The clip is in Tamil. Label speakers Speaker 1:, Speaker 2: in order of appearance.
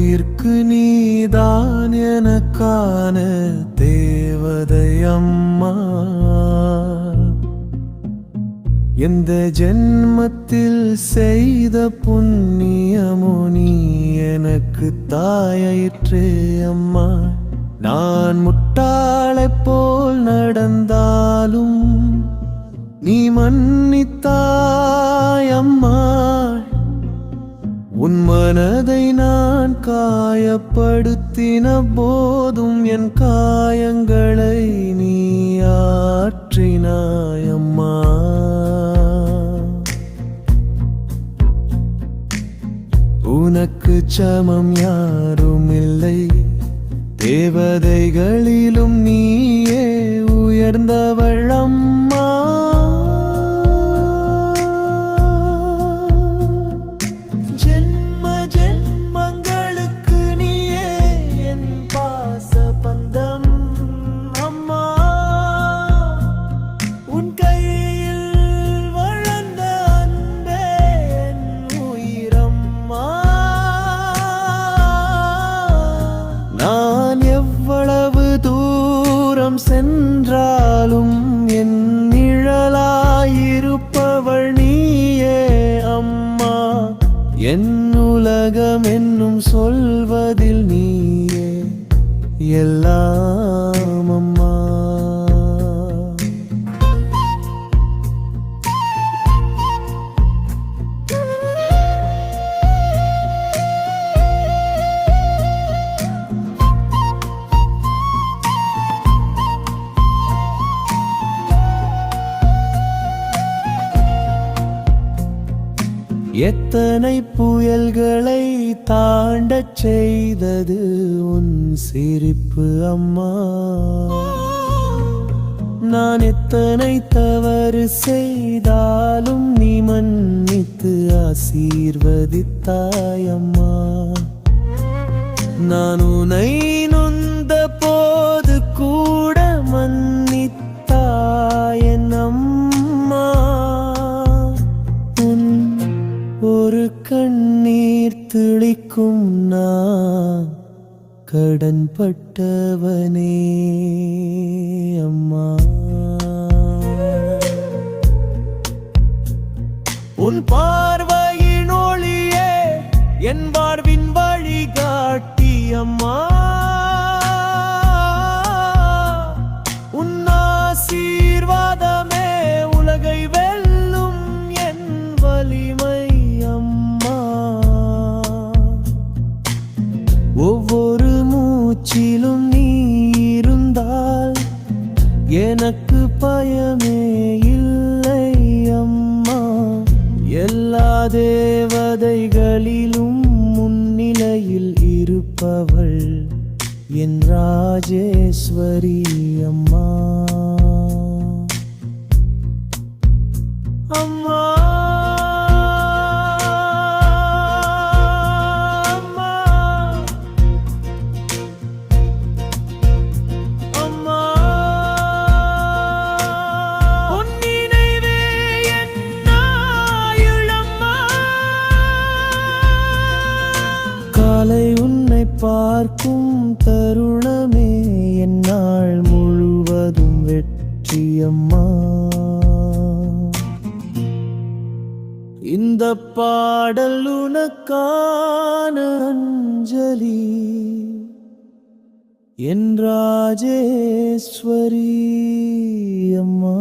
Speaker 1: உயிர்க்கு நீதான் எனக்கான தேவதையம்மா. எந்த ஜென்மத்தில் செய்த புண்ணியமோ நீ எனக்கு தாயிற்று அம்மா. நான் முட்டாளை போல் நடந்தாலும் நீ மன்னி காயப்படுத்தின போதும் என் காயங்களை நீ ஆற்றினாயம்மா உனக்கு சமம் யாரும் இல்லை. தேவதைகளிலும் நீயே உயர்ந்த உலகம் என்னும் சொல்வதில் நீயே. எல்லாம் எத்தனை புயல்களை தாண்டச் செய்தது உன் சிரிப்பு அம்மா? நான் எத்தனை தவறு செய்தாலும் நீ மன்னித்து ஆசீர்வதித்தாயம்மா நான் உனை நான் கடன் பட்டவனே அம்மா. உன் பார்வையின் ஒளியே என் வாழ்வின் வழிகாட்டி அம்மா. உன் ஆசீர்வாதமே உலகை வெல்லும் என் வலிமை. எனக்கு பயமே இல்லை அம்மா. எல்லா தேவதைகளிலும் முன்னிலையில் இருப்பவள் என் ராஜேஸ்வரி அம்மா. பார்க்கும் தருணமே என்னால் முழுவதும் வெற்றியம்மா. இந்த பாடல் உனக்கான அஞ்சலி. என் ராஜேஸ்வரி அம்மா.